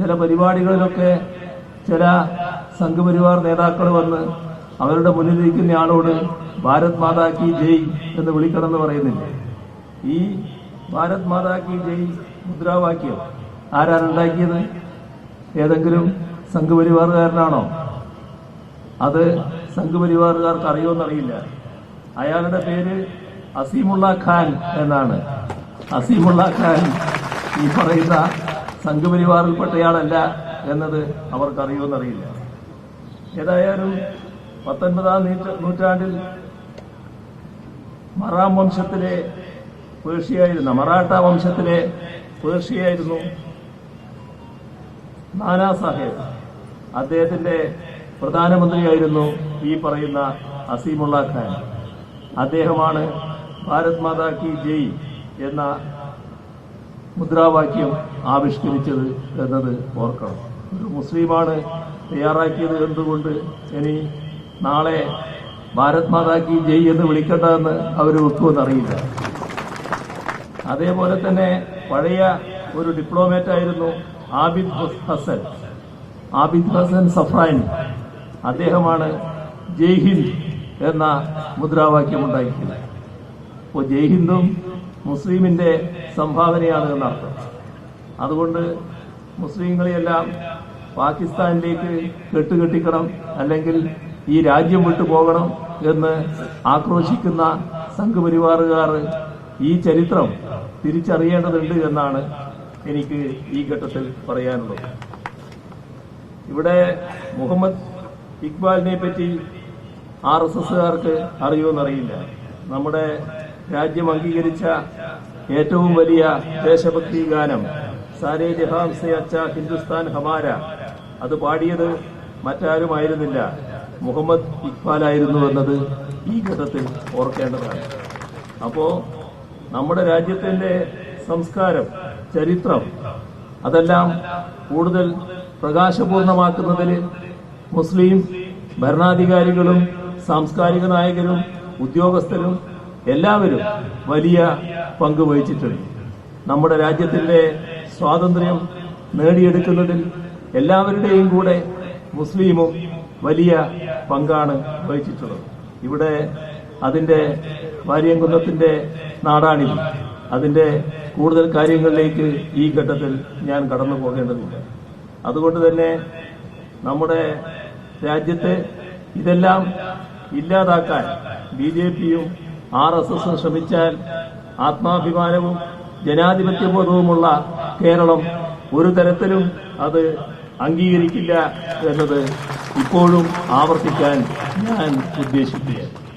ചില പരിപാടികളിലൊക്കെ ചില സംഘപരിവാർ നേതാക്കൾ വന്ന് അവരുടെ മുന്നിലിരിക്കുന്ന ആളോട് ഭാരത് മാതാ കി ജയ് എന്ന് വിളിക്കണമെന്ന് പറയുന്നില്ല. ഈ ഭാരത് മാതാ കി ജയ് മുദ്രാവാക്യം ആരാണ് ഉണ്ടാക്കിയത്? ഏതെങ്കിലും സംഘപരിവാറുകാരനാണോ? അത് സംഘപരിവാറുകാർക്ക് അറിയുമെന്നറിയില്ല. അയാളുടെ പേര് അസീമുള്ള ഖാൻ എന്നാണ്. അസീമുള്ള ഖാൻ ഈ പറയുന്ന സംഘപരിവാറിൽപ്പെട്ടയാളല്ല എന്നത് അവർക്കറിയുമെന്നറിയില്ല. ഏതായാലും പത്തൊൻപതാം നൂറ്റ- നൂറ്റാണ്ടിൽ മറാം വംശത്തിലെ പേർഷ്യയായിരുന്ന മറാഠ വംശത്തിലെ പേർഷ്യയായിരുന്നു നാനാ സാഹേബ്. അദ്ദേഹത്തിന്റെ പ്രധാനമന്ത്രിയായിരുന്നു ഈ പറയുന്ന അസീമുള്ള ഖാൻ. അദ്ദേഹമാണ് ഭാരത് മാതാ കി ജയ് എന്ന മുദ്രാവാക്യം ആവിഷ്കരിച്ചത് എന്നത് ഓർക്കണം. ഒരു മുസ്ലിമാണ് തയ്യാറാക്കിയത് എന്തുകൊണ്ട് ഇനി നാളെ ഭാരത് മാതാക്കി ജയ് എന്ന് വിളിക്കേണ്ടതെന്ന് അവർ വെക്കുമെന്നറിയില്ല അതേപോലെ തന്നെ പഴയ ഒരു ഡിപ്ലോമാറ്റ് ആയിരുന്നു ആബിദ് ഹസൻ. ആബിദ് ഹസൻ സഫ്രാനി അദ്ദേഹമാണ് ജയ് ഹിന്ദ് എന്ന മുദ്രാവാക്യം ഉണ്ടാക്കിയത്. അപ്പോൾ ജയ് ഹിന്ദും മുസ്ലിമിന്റെ സംഭാവനയാണ് എന്നർത്ഥം. അതുകൊണ്ട് മുസ്ലിങ്ങളെയെല്ലാം പാകിസ്ഥാനിലേക്ക് കെട്ടുകെട്ടിക്കണം അല്ലെങ്കിൽ ഈ രാജ്യം വിട്ടു പോകണം എന്ന് ആക്രോശിക്കുന്ന സംഘപരിവാറുകാർ ഈ ചരിത്രം തിരിച്ചറിയേണ്ടതുണ്ട് എന്നാണ് എനിക്ക് ഈ ഘട്ടത്തിൽ പറയാനുള്ളത്. ഇവിടെ മുഹമ്മദ് ഇക്ബാലിനെ പറ്റി ആർ എസ് എസ്സുകാർക്ക് അറിയുമെന്നറിയില്ല. നമ്മുടെ രാജ്യം അംഗീകരിച്ച ഏറ്റവും വലിയ ദേശഭക്തി ഗാനം സാരേ ജഹാം സെ അച്ച ഹിന്ദുസ്ഥാൻ ഹമാര. അത് പാടിയത് മറ്റാരുമായിരുന്നില്ല. മുഹമ്മദ് ഇക്ബാലായിരുന്നു എന്നത് ഈ ഘട്ടത്തിൽ ഓർക്കേണ്ടതാണ്. അപ്പോ നമ്മുടെ രാജ്യത്തിന്റെ സംസ്കാരം ചരിത്രം അതെല്ലാം കൂടുതൽ പ്രകാശപൂർണമാക്കുന്നതിൽ മുസ്ലിം ഭരണാധികാരികളും സാംസ്കാരിക നായകരും ഉദ്യോഗസ്ഥരും എല്ലാവരും വലിയ പങ്ക് വഹിച്ചിട്ടുണ്ട്. നമ്മുടെ രാജ്യത്തിന്റെ സ്വാതന്ത്ര്യം നേടിയെടുക്കുന്നതിൽ എല്ലാവരുടെയും കൂടെ മുസ്ലിമും വലിയ പങ്കാണ് വഹിച്ചിട്ടുള്ളത്. ഇവിടെ അതിന്റെ വാര്യംകുന്നത്തിന്റെ നാടാണിത് അതിന്റെ കൂടുതൽ കാര്യങ്ങളിലേക്ക് ഈ ഘട്ടത്തിൽ ഞാൻ കടന്നു പോകേണ്ടതില്ല അതുകൊണ്ട് തന്നെ നമ്മുടെ രാജ്യത്തെ ഇതെല്ലാം ഇല്ലാതാക്കാൻ ബി ജെ പിയും ആർ എസ് എസ് ശ്രമിച്ചാൽ ആത്മാഭിമാനവും ജനാധിപത്യബോധവുമുള്ള കേരളം ഒരു തരത്തിലും അത് അംഗീകരിക്കില്ല എന്നത് ഇപ്പോഴും ആവർത്തിക്കാൻ ഞാൻ ഉദ്ദേശിക്കുകയാണ്.